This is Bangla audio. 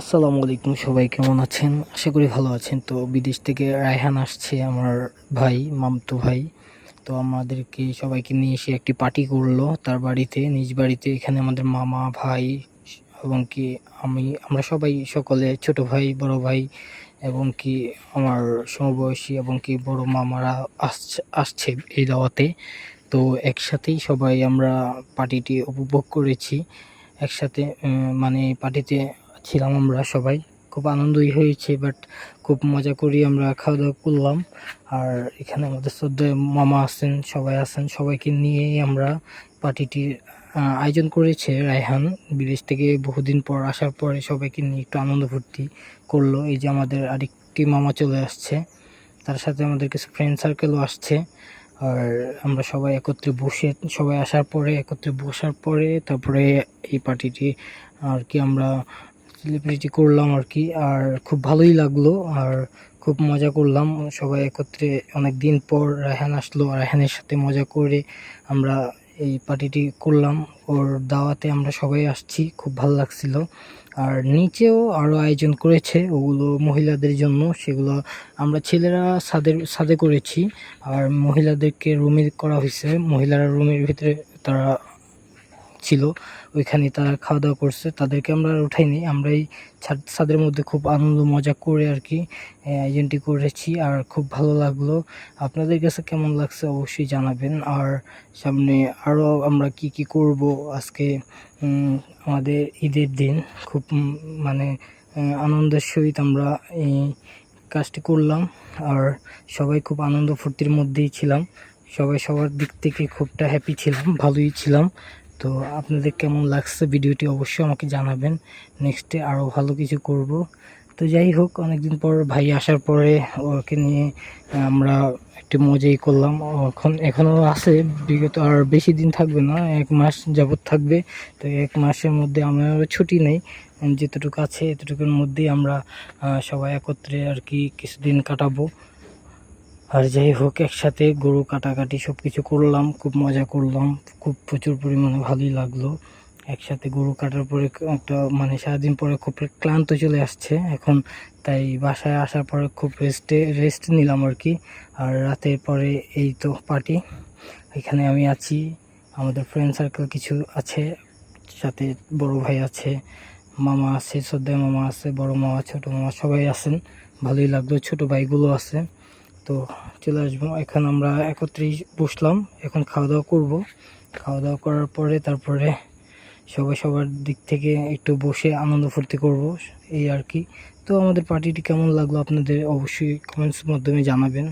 আসসালামু আলাইকুম সবাই, কেমন আছেন? আশা করি ভালো আছেন। তো বিদেশ থেকে রায়হান আসছে আমার ভাই, মামতু ভাই। তো আমাদেরকে সবাইকে নিয়ে এসে একটি পার্টি করল তার বাড়িতে, নিজ বাড়িতে। এখানে আমাদের মামা, ভাই এবং কি আমি, আমরা সবাই সকলে ছোট ভাই, বড় ভাই এবং কি আমার সমবয়সী এবং কি বড় মামারা আসছে আসছে এই দাওয়াতে। তো একসাথেই সবাই আমরা পার্টিটি উপভোগ করেছি। একসাথে মানে পার্টিতে ছিলাম আমরা সবাই। খুব আনন্দই হয়েছে বাট খুব মজা করি আমরা খাওয়া দাওয়া করলাম। আর এখানে আমাদের শ্রদ্ধেয় মামা আছেন, সবাই আছেন, সবাইকে নিয়েই আমরা পার্টিটির আয়োজন করেছে রায়হান। বিদেশ থেকে বহুদিন পর আসার পরে সবাইকে নিয়ে একটু আনন্দ ফুর্তি করল। এই যে আমাদের আরেকটি মামা চলে আসছে, তার সাথে আমাদের কিছু ফ্রেন্ড সার্কেলও আসছে। আর আমরা সবাই একত্রে বসে, সবাই আসার পরে, একত্রে বসার পরে তারপরে এই পার্টিটি আর কি আমরা সেলিব্রিটি করলাম আর কি, আর খুব ভালোই লাগল, আর খুব মজা করলাম। সবাই একত্রে অনেক দিন পর রায়হান আসলো রায়হানের সাথে মজা করে আমরা এই পার্টিটি করলাম। ওর দাওয়াতে আমরা সবাই আসছি, খুব ভালো লাগছিল। আর নিচেও আরও আয়োজন করেছে ওগুলো মহিলাদের জন্য, সেগুলো আমরা ছেলেরা ছাদে সাদে করেছি। আর মহিলাদেরকে রুমে করা হয়েছে, মহিলারা রুমের ভিতরে তারা ছিল, ওইখানে তারা খাওয়া দাওয়া করছে, তাদেরকে আমরা উঠাইনি। আমরা এই ছাদ, ছাদের মধ্যে খুব আনন্দ, মজা করে আর কি আয়োজনটি করেছি। আর খুব ভালো লাগল। আপনাদের কাছে কেমন লাগছে অবশ্যই জানাবেন। আর সামনে আরও আমরা কি কি করব আজকে আমাদের ঈদের দিন, খুব মানে আনন্দের সহিত আমরা এই কাজটি করলাম। আর সবাই খুব আনন্দ ফুর্তির মধ্যেই ছিলাম। সবাই সবার দিক থেকে খুবটা হ্যাপি ছিলাম, ভালোই ছিলাম। তো আপনাদের কেমন লাগছে ভিডিওটি অবশ্যই আমাকে জানাবেন। নেক্সটে আরও ভালো কিছু করব। তো যাই হোক, অনেকদিন পর ভাই আসার পরে ওকে নিয়ে আমরা একটু মজাই করলাম। এখন এখনও আছে, বিগত আর বেশি দিন থাকবে না, এক মাস যাবৎ থাকবে। তো এক মাসের মধ্যে আমার ছুটি নেই। যেতটুকু আছে, এতটুকুর মধ্যেই আমরা সবাই একত্রে আর কি কিছুদিন কাটাবো। আর যাই হোক, একসাথে গরু কাটাকাটি সব কিছু করলাম, খুব মজা করলাম, খুব প্রচুর পরিমাণে ভালোই লাগল। একসাথে গরু কাটার পরে একটা মানে সারাদিন পরে খুব ক্লান্ত চলে আসছে, এখন তাই বাসায় আসার পরে খুব রেস্টে রেস্ট নিলাম আর কি আর রাতের পরে এই তো পার্টি এখানে আমি আছি, আমাদের ফ্রেন্ড সার্কেল কিছু আছে, সাথে বড় ভাই আছে, মামা আছে, শ্রদ্ধা মামা আছে, বড় মামা, ছোট মামা সবাই আছেন, ভালোই লাগল, ছোট ভাইগুলো আছে। তো চলে আসব। এখন আমরা একত্রেই বসলাম। এখন খাওয়া দাওয়া করব। খাওয়া দাওয়া করার পরে তারপরে সবাই সবার দিক থেকে একটু বসে আনন্দ ফুর্তি করব। এই আর কি। তো আমাদের পার্টিটি কেমন লাগল আপনাদের অবশ্যই কমেন্টস মাধ্যমে জানাবেন।